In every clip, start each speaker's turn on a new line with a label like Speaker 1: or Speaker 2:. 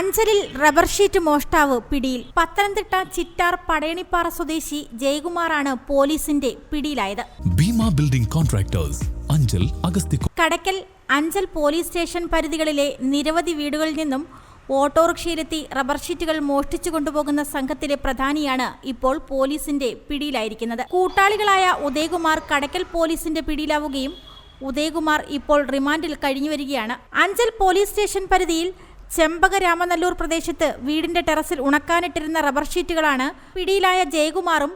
Speaker 1: അഞ്ചലിൽ rubber sheet മോഷ്ടാവ് പിടിയിൽ. പത്തനംതിട്ട ചിറ്റാർ പടയണിപ്പാറ സ്വദേശി ജയകുമാറാണ് പോലീസിന്റെ പിടിയിലായത്.
Speaker 2: Bhima building contractors Anchal
Speaker 1: Kadakkal Anchal police station പരിധികളിലെ നിരവധി വീടുകളിൽ നിന്നും ഓട്ടോറിക്ഷയിലെത്തി റബ്ബർ ഷീറ്റുകൾ മോഷ്ടിച്ചു കൊണ്ടുപോകുന്ന സംഘത്തിലെ പ്രധാനിയാണ് ഇപ്പോൾ പോലീസിന്റെ പിടിയിലായിരിക്കുന്നത്. കൂട്ടാളികളായ ഉദയകുമാർ കടക്കൽ പോലീസിന്റെ പിടിയിലാവുകയും ഉദയകുമാർ ഇപ്പോൾ റിമാൻഡിൽ കഴിഞ്ഞുവരികയാണ് അഞ്ചൽ പോലീസ് സ്റ്റേഷൻ പരിധിയിൽ ചെമ്പക രാമനല്ലൂർ പ്രദേശത്ത് വീടിന്റെ ടെറസിൽ ഉണക്കാനിട്ടിരുന്ന റബ്ബർ ഷീറ്റുകളാണ് പിടിയിലായ ജയകുമാറും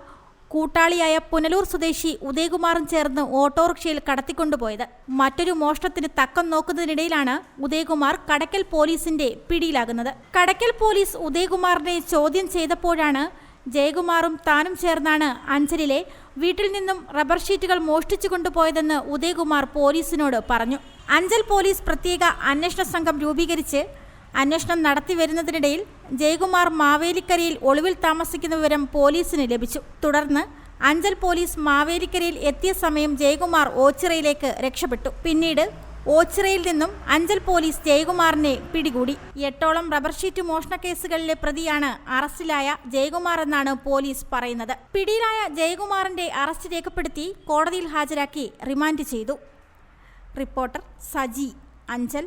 Speaker 1: കൂട്ടാളിയായ പുനലൂർ സ്വദേശി ഉദയകുമാറും ചേർന്ന് ഓട്ടോറിക്ഷയിൽ കടത്തിക്കൊണ്ടുപോയത്. മറ്റൊരു മോഷണത്തിന് തക്കം നോക്കുന്നതിനിടയിലാണ് ഉദയകുമാർ കടക്കൽ പോലീസിന്റെ പിടിയിലാകുന്നത്. കടക്കൽ പോലീസ് ഉദയകുമാറിനെ ചോദ്യം ചെയ്തപ്പോഴാണ് ജയകുമാറും താനും ചേർന്നാണ് അഞ്ചലിലെ വീട്ടിൽ നിന്നും റബ്ബർ ഷീറ്റുകൾ മോഷ്ടിച്ചു കൊണ്ടുപോയതെന്ന് ഉദയകുമാർ പോലീസിനോട് പറഞ്ഞു. അഞ്ചൽ പോലീസ് പ്രത്യേക അന്വേഷണ സംഘം രൂപീകരിച്ച് അന്വേഷണം നടത്തി വരുന്നതിനിടയിൽ ജയകുമാർ മാവേലിക്കരയിൽ ഒളിവിൽ താമസിക്കുന്ന വിവരം പോലീസിന് ലഭിച്ചു. തുടർന്ന് അഞ്ചൽ പോലീസ് മാവേലിക്കരയിൽ എത്തിയ സമയം ജയകുമാർ ഓച്ചിറയിലേക്ക് രക്ഷപ്പെട്ടു. പിന്നീട് ഓച്ചിറയിൽ നിന്നും അഞ്ചൽ പോലീസ് ജയകുമാറിനെ പിടികൂടി. എട്ടോളം റബ്ബർ ഷീറ്റ് മോഷണ കേസുകളിലെ പ്രതിയാണ് അറസ്റ്റിലായ ജയകുമാർ എന്നാണ് പോലീസ് പറയുന്നത്. പിടിയിലായ ജയകുമാറിന്റെ അറസ്റ്റ് രേഖപ്പെടുത്തി കോടതിയിൽ ഹാജരാക്കി റിമാൻഡ് ചെയ്തു. റിപ്പോർട്ടർ സജി അഞ്ചൽ.